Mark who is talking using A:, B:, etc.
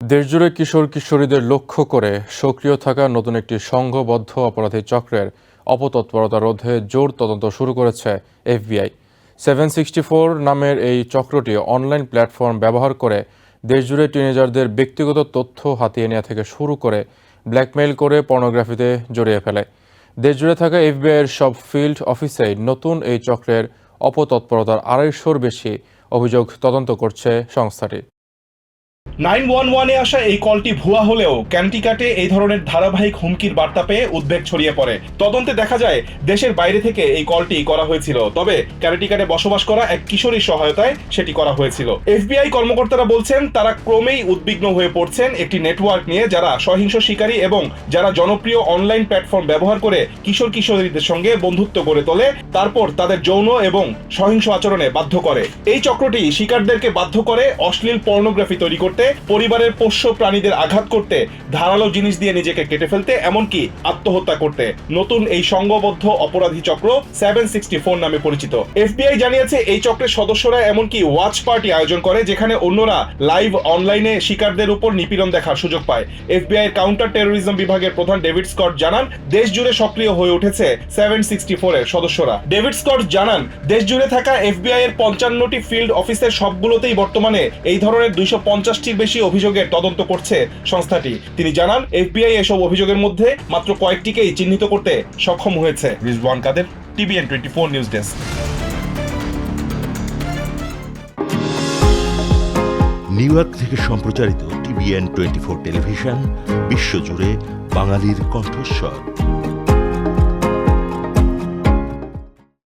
A: দেশজুড়ে কিশোর কিশোরীদের লক্ষ্য করে সক্রিয় থাকা নতুন একটি সংঘবদ্ধ অপরাধী চক্রের অপতৎপরতা রোধে জোর তদন্ত শুরু করেছে এফবিআই। সেভেন সিক্সটি ফোর নামের এই চক্রটি অনলাইন প্ল্যাটফর্ম ব্যবহার করে দেশজুড়ে টিনেজারদের ব্যক্তিগত তথ্য হাতিয়ে নেওয়া থেকে শুরু করে ব্ল্যাকমেইল করে পর্নোগ্রাফিতে জড়িয়ে ফেলে। দেশজুড়ে থাকা এফবিআইয়ের সব ফিল্ড অফিসেই নতুন এই চক্রের অপতৎপরতার আড়াইশোর বেশি অভিযোগ তদন্ত করছে সংস্থাটি।
B: নাইন ওয়ান ওয়ানে আসা এই কলটি ভুয়া হলেও ক্যান্টিকাটে এই ধরনের ধারাবাহিক হুমকির বার্তা পেয়ে উদ্বেগ ছড়িয়ে পড়ে। তদন্তে দেখা যায়, দেশের বাইরে থেকে এই কলটি করা হয়েছিল। তবে ক্যান্টিকাটে বসবাস করা এক কিশোরীর সহায়তায় সেটি করা হয়েছিল। এফবিআই কর্মকর্তারা বলছেন, তারা ক্রমেই উদ্বিগ্ন হয়ে পড়ছেন একটি নেটওয়ার্ক নিয়ে যারা সহিংস শিকারী এবং যারা জনপ্রিয় অনলাইন প্ল্যাটফর্ম ব্যবহার করে কিশোর কিশোরীদের সঙ্গে বন্ধুত্ব গড়ে তোলে, তারপর তাদের যৌন এবং সহিংস আচরণে বাধ্য করে। এই চক্রটি শিকারদেরকে বাধ্য করে অশ্লীল পর্নোগ্রাফি তৈরি করতে পরিবারের পোষ্য প্রাণীদের আঘাত করতে ধারালো জিনিস দিয়ে নিজেকে কেটে ফেলতে, এমনকি আত্মহত্যা করতে। নতুন এই সংঘবদ্ধ অপরাধী চক্র সেভেন সিক্সটি ফোর নামে পরিচিত। এফবিআই জানিয়েছে, এই চক্রের সদস্যরা এমনকি ওয়াচ পার্টি আয়োজন করে, যেখানে অন্যরা লাইভ অনলাইনে শিকারদের উপর নিপীড়ন দেখার সুযোগ পায়। এফবিআই এর কাউন্টার টেরোরিজম বিভাগের প্রধান ডেভিড স্কট জানান দেশ জুড়ে সক্রিয় হয়ে উঠেছে সেভেন সিক্সটি ফোর এর সদস্যরা। ডেভিড স্কট জানান দেশ জুড়ে থাকা এফবিআই এর পঞ্চান্নটি ফিল্ড অফিসের সবগুলোতেই বর্তমানে এই ধরনের দুইশো পঞ্চাশটির বেশি অভিযোগের তদন্ত করছে সংস্থাটি। তিনি জানান, এফবিআই এসব অভিযোগের মধ্যে মাত্র কয়েকটিকেই চিহ্নিত করতে সক্ষম হয়েছে। Rizwan Kader, TVN twenty four news desk.
C: New York থেকে সম্প্রচারিত টিভিএন টোয়েন্টি ফোর টেলিভিশন, বিশ্বজুড়ে বাঙালির কণ্ঠস্বর।